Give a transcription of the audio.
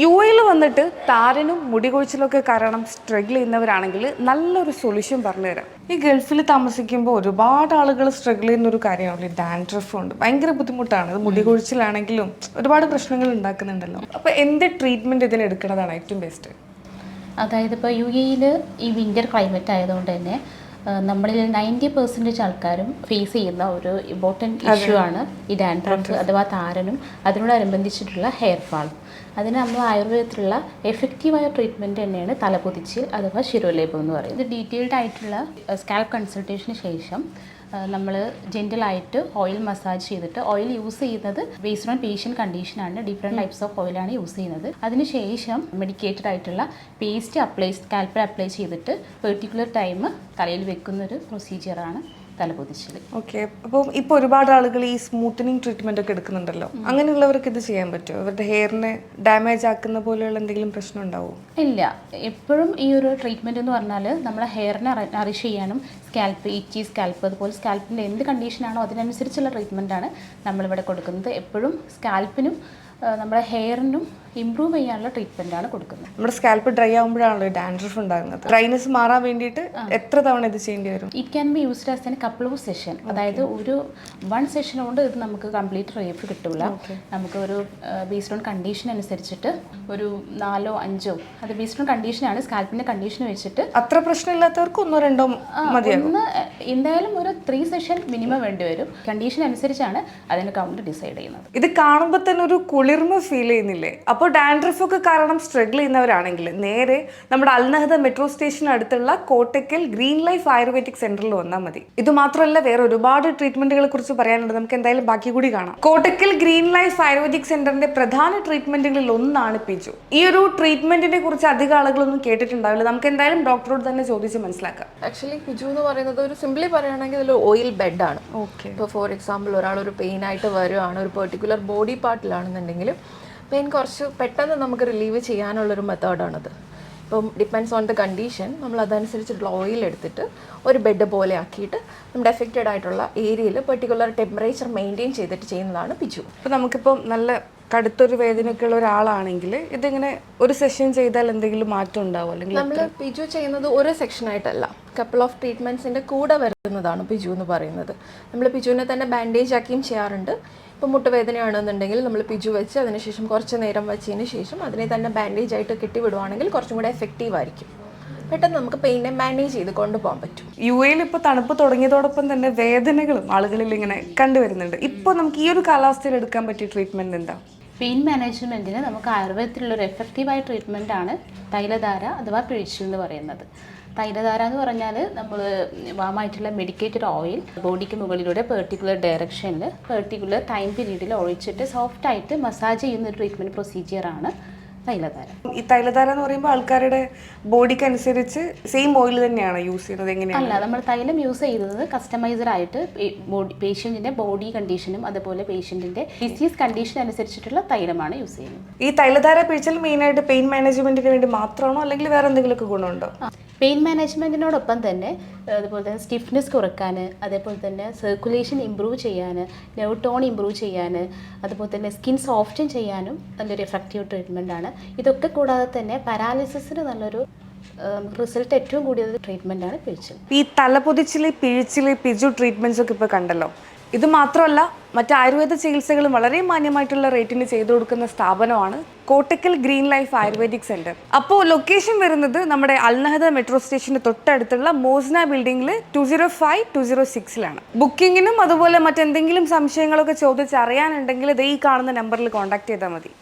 U എയിൽ വന്നിട്ട് താരനും മുടി കൊഴിച്ചിലൊക്കെ കാരണം സ്ട്രഗിൾ ചെയ്യുന്നവരാണെങ്കിൽ നല്ലൊരു സൊല്യൂഷൻ പറഞ്ഞുതരാം ഈ ഗൾഫിൽ താമസിക്കുമ്പോൾ ഒരുപാട് ആളുകൾ സ്ട്രഗിൾ ചെയ്യുന്ന ഒരു കാര്യമാണല്ലോ ഈ ഡാൻഡ്രഫ് ഉണ്ട്. ഭയങ്കര ബുദ്ധിമുട്ടാണ്. ഇത് മുടി കൊഴിച്ചിലാണെങ്കിലും ഒരുപാട് പ്രശ്നങ്ങൾ ഉണ്ടാക്കുന്നുണ്ടല്ലോ. അപ്പോൾ എന്ത് ട്രീറ്റ്മെന്റ് ഇതിന് എടുക്കുന്നതാണ് ഏറ്റവും ബെസ്റ്റ് അതായത് ഇപ്പൊ യു എയിൽ ഈ വിന്റർ ക്ലൈമറ്റ് ആയതുകൊണ്ട് തന്നെ നമ്മളിൽ നയന്റി പെർസെന്റേജ് ആൾക്കാരും ഫേസ് ചെയ്യുന്ന ഒരു ഇമ്പോർട്ടന്റ് ഇഷ്യൂ ആണ് ഈ ഡാൻഡ്രഫ് അഥവാ താരനും അതിനോടനുബന്ധിച്ചിട്ടുള്ള ഹെയർ ഫാൾ അതിന് നമ്മൾ ആയുർവേദത്തിലുള്ള എഫക്റ്റീവായ ട്രീറ്റ്മെന്റ് തന്നെയാണ് തലപൊതിച്ച് അഥവാ ശിരോലേപം എന്ന് പറയുന്നത്. ഇത് ഡീറ്റെയിൽഡ് ആയിട്ടുള്ള സ്കാൽപ്പ് കൺസൾട്ടേഷന് ശേഷം നമ്മൾ ജെന്റലായിട്ട് ഓയിൽ മസാജ് ചെയ്തിട്ട് ഓയിൽ യൂസ് ചെയ്യുന്നത് ബേസ്ഡ് ഓൺ പേഷ്യൻ കണ്ടീഷനാണ് ഡിഫറെന്റ് ടൈപ്സ് ഓഫ് ഓയിലാണ് യൂസ് ചെയ്യുന്നത്. അതിനുശേഷം മെഡിക്കേറ്റഡ് ആയിട്ടുള്ള പേസ്റ്റ് അപ്ലൈ സ്കാൽപ്പിൽ അപ്ലൈ ചെയ്തിട്ട് പെർട്ടിക്കുലർ ടൈം തലയിൽ വെക്കുന്ന ഒരു പ്രൊസീജിയറാണ് തലപൊതിച്ചൽ ഓക്കെ. അപ്പോൾ ഇപ്പോൾ ഒരുപാട് ആളുകൾ ഈ സ്മൂത്തനിങ് ട്രീറ്റ്മെന്റ് ഒക്കെ എടുക്കുന്നുണ്ടല്ലോ. അങ്ങനെയുള്ളവർക്ക് ഇത് ചെയ്യാൻ പറ്റുമോ? അവരുടെ ഹെയറിനെ ഡാമേജ് ആക്കുന്ന പോലെയുള്ള എന്തെങ്കിലും പ്രശ്നം ഉണ്ടാവുമോ ഇല്ല. എപ്പോഴും ഈ ഒരു ട്രീറ്റ്മെന്റ് എന്ന് പറഞ്ഞാൽ നമ്മളെ ഹെയറിനെ നറിഷ് ചെയ്യാനും സ്കാൽപ്പ് ഇച്ചി സ്കാൽപ്പ് അതുപോലെ സ്കാൽപ്പിന്റെ എന്ത് കണ്ടീഷനാണോ അതിനനുസരിച്ചുള്ള ട്രീറ്റ്മെന്റാണ് നമ്മളിവിടെ കൊടുക്കുന്നത്. എപ്പോഴും സ്കാൽപ്പിനും നമ്മുടെ ഹെയറിനും ഇമ്പ്രൂവ് ചെയ്യാനുള്ള ട്രീറ്റ്മെന്റ് ആണ് കൊടുക്കുന്നത്. നമ്മുടെ സ്കാൽപ്പ് ഡ്രൈ ആകുമ്പോഴാണല്ലോ ഡാൻഡ്രഫ് ഉണ്ടാകുന്നത്. ഡ്രൈനസ് മാറാൻ വേണ്ടിയിട്ട് എത്ര തവണ ഇത് ചെയ്യേണ്ടി വരും? It can be used as an couple of session അതായത് ഒരു വൺ സെഷൻ കൊണ്ട് ഇത് നമുക്ക് കംപ്ലീറ്റ് റേപ്പ് കിട്ടില്ല നമുക്ക് ഒരു ബേസ്ഡ് ഓൺ കണ്ടീഷൻ അനുസരിച്ചിട്ട് ഒരു നാലോ അഞ്ചോ അത് ബേസ്ഡ് ഓൺ കണ്ടീഷനാണ് സ്കാൽപ്പിന്റെ കണ്ടീഷൻ വെച്ചിട്ട് അത്ര പ്രശ്നമില്ലാത്തവർക്ക് ഒന്നോ രണ്ടോ മതിയാകും. ഒന്ന് എന്തായാലും ഒരു ത്രീ സെഷൻ മിനിമം വേണ്ടി വരും. കണ്ടീഷൻ അനുസരിച്ചാണ് അതിന്റെ കൗണ്ട് ഡിസൈഡ് ചെയ്യുന്നത്. ഇത് കാണുമ്പോൾ തന്നെ ഒരു കുളിർമ ഫീൽ ചെയ്യുന്നില്ലേ? അപ്പോൾ ഡാൻഡ്രഫൊക്കെ കാരണം സ്ട്രഗിൾ ചെയ്യുന്നവരാണെങ്കിൽ നേരെ നമ്മുടെ അൽനഹദ മെട്രോ സ്റ്റേഷൻ അടുത്തുള്ള കോട്ടക്കൽ ഗ്രീൻ ലൈഫ് ആയുർവേദിക് സെന്ററിൽ വന്നാൽ മതി. ഇത് മാത്രമല്ല വേറെ ഒരുപാട് ട്രീറ്റ്മെന്റുകളെ കുറിച്ച് പറയാനുണ്ട്. നമുക്ക് എന്തായാലും ബാക്കി കൂടി കാണാം. കോട്ടക്കൽ ഗ്രീൻ ലൈഫ് ആയുർവേദിക് സെന്ററിന്റെ പ്രധാന ട്രീറ്റ്മെന്റുകളിൽ ഒന്നാണ് പിജു. ഈ ഒരു ട്രീറ്റ്മെന്റിനെ കുറിച്ച് അധികം ആളുകളൊന്നും കേട്ടിട്ടുണ്ടാവില്ല. നമുക്ക് എന്തായാലും ഡോക്ടറോട് തന്നെ ചോദിച്ച് മനസ്സിലാക്കാം. ആക്ച്വലി പിജു എന്ന് പറയുന്നത് ഒരു സിംപ്ലി പറയുകയാണെങ്കിൽ ഇതിൽ ഓയിൽ ബെഡാണ് ഓക്കെ ഇപ്പോൾ ഫോർ എക്സാമ്പിൾ ഒരാൾ ഒരു പെയിൻ ആയിട്ട് വരുവാണ് ഒരു പെർട്ടിക്കുലർ ബോഡി പാർട്ടിലാണെന്നുണ്ടെങ്കിൽ പെയിൻ കുറച്ച് പെട്ടെന്ന് നമുക്ക് റിലീവ് ചെയ്യാനുള്ളൊരു മെത്തേഡാണത് ഇപ്പം ഡിപ്പെൻഡ്സ് ഓൺ ദ കണ്ടീഷൻ നമ്മൾ അതനുസരിച്ചിട്ടുള്ള ഓയിൽ എടുത്തിട്ട് ഒരു ബെഡ് പോലെ ആക്കിയിട്ട് നമ്മുടെ എഫക്റ്റഡ് ആയിട്ടുള്ള ഏരിയയിൽ പെർട്ടിക്കുലർ ടെമ്പറേച്ചർ മെയിന്റെയിൻ ചെയ്തിട്ട് ചെയ്യുന്നതാണ് പിച്ചു അപ്പോൾ നമുക്കിപ്പോൾ നല്ല കടുത്തൊരു വേദനയൊക്കെ ഉള്ള ഒരാളാണെങ്കിൽ ഇതിങ്ങനെ ഒരു സെഷൻ ചെയ്താൽ എന്തെങ്കിലും മാറ്റം ഉണ്ടാവും അല്ലെങ്കിൽ നമ്മൾ പിജു ചെയ്യുന്നത് ഒരു സെക്ഷൻ ആയിട്ടല്ല. കപ്പിൾ ഓഫ് ട്രീറ്റ്മെന്റ്സിന്റെ കൂടെ വരുന്നതാണ് പിജു എന്ന് പറയുന്നത്. നമ്മൾ പിജുവിനെ തന്നെ ബാൻഡേജ് ആക്കിയും ചെയ്യാറുണ്ട്. ഇപ്പോൾ മുട്ടുവേദനയാണെന്നുണ്ടെങ്കിൽ നമ്മൾ പിജു വെച്ച് അതിനുശേഷം കുറച്ച് നേരം വെച്ചതിന് ശേഷം അതിനെ തന്നെ ബാൻഡേജ് ആയിട്ട് കെട്ടിവിടുവാണെങ്കിൽ കുറച്ചും കൂടെ എഫക്റ്റീവ് ആയിരിക്കും. പെട്ടെന്ന് നമുക്ക് പെയിനെ മാനേജ് ചെയ്ത് കൊണ്ടുപോകാൻ പറ്റും. യു എയിൽ ഇപ്പോൾ തണുപ്പ് തുടങ്ങിയതോടൊപ്പം തന്നെ വേദനകളും ആളുകളിൽ ഇങ്ങനെ കണ്ടുവരുന്നുണ്ട്. ഇപ്പോൾ നമുക്ക് ഈ ഒരു കാലാവസ്ഥയിൽ എടുക്കാൻ പറ്റിയ ട്രീറ്റ്മെന്റ് എന്താ? പെയിൻ മാനേജ്മെന്റിന് നമുക്ക് ആയുർവേദത്തിലുള്ളൊരു എഫക്റ്റീവായ ട്രീറ്റ്മെന്റ് ആണ് തൈലധാര അഥവാ പിഴിച്ചിൽ എന്ന് പറയുന്നത്. തൈലധാര എന്ന് പറഞ്ഞാൽ നമ്മൾ വാമായിട്ടുള്ള മെഡിക്കേറ്റഡ് ഓയിൽ ബോഡിക്ക് മുകളിലൂടെ പെർട്ടിക്കുലർ ഡയറക്ഷനിൽ പെർട്ടിക്കുലർ ടൈം പീരീഡിൽ ഒഴിച്ചിട്ട് സോഫ്റ്റായിട്ട് മസാജ് ചെയ്യുന്ന ഒരു ട്രീറ്റ്മെന്റ് പ്രൊസീജിയറാണ് തൈലധാര ഈ തൈലധാര എന്ന് പറയുമ്പോൾ ആൾക്കാരുടെ ബോഡിക്ക് അനുസരിച്ച് സെയിം ഓയിൽ തന്നെയാണ് യൂസ് ചെയ്യുന്നത്. എങ്ങനെയാണ്? അല്ല നമ്മൾ തൈലം യൂസ് ചെയ്യുന്നത് കസ്റ്റമൈസർ ആയിട്ട് ബോഡി പേഷ്യന്റിന്റെ ബോഡി കണ്ടീഷനും അതുപോലെ പേഷ്യന്റിന്റെ ഡിസീസ് കണ്ടീഷൻ അനുസരിച്ചിട്ടുള്ള തൈലമാണ് യൂസ് ചെയ്യുന്നത്. ഈ തൈലധാര മെയിൻ ആയിട്ട് പെയിൻ മാനേജ്മെന്റിന് വേണ്ടി മാത്രമാണോ? അല്ലെങ്കിൽ വേറെ എന്തെങ്കിലുമൊക്കെ ഗുണമുണ്ടോ? പെയിൻ മാനേജ്മെന്റിനോടൊപ്പം തന്നെ അതുപോലെ തന്നെ സ്റ്റിഫ്നെസ് കുറയ്ക്കാൻ അതേപോലെ തന്നെ സർക്കുലേഷൻ ഇമ്പ്രൂവ് ചെയ്യാൻ നെവ് ടോൺ ഇമ്പ്രൂവ് ചെയ്യാൻ അതുപോലെ തന്നെ സ്കിൻ സോഫ്റ്റൻ ചെയ്യാനും നല്ലൊരു എഫക്റ്റീവ് ട്രീറ്റ്മെന്റ് ആണ്. ഇതൊക്കെ കൂടാതെ തന്നെ പാരാലിസിസിന് നല്ലൊരു റിസൾട്ട് ഏറ്റവും കൂടിയത് ആണ് പിഴിച്ചിൽ. ഈ തലപൊതിച്ചിൽ പിഴിച്ചിൽ പിജു ട്രീറ്റ്മെന്റ്സ് ഒക്കെ ഇപ്പോൾ കണ്ടല്ലോ. ഇത് മാത്രമല്ല മറ്റ് ആയുർവേദ ചികിത്സകളും വളരെ മാന്യമായിട്ടുള്ള റേറ്റിന് ചെയ്തു കൊടുക്കുന്ന സ്ഥാപനമാണ് Kottakkal green life ayurvedic centre. അപ്പോൾ ലൊക്കേഷൻ വരുന്നത് നമ്മുടെ അൽനഹദ മെട്രോ സ്റ്റേഷന് തൊട്ടടുത്തുള്ള മോസ്ന ബിൽഡിംഗിൽ two zero five two zero സിക്സിലാണ് ബുക്കിങ്ങിനും അതുപോലെ മറ്റെന്തെങ്കിലും സംശയങ്ങളൊക്കെ ചോദിച്ചറിയാനുണ്ടെങ്കിൽ ഇത് ഈ കാണുന്ന നമ്പറിൽ കോൺടാക്ട് ചെയ്താൽ മതി.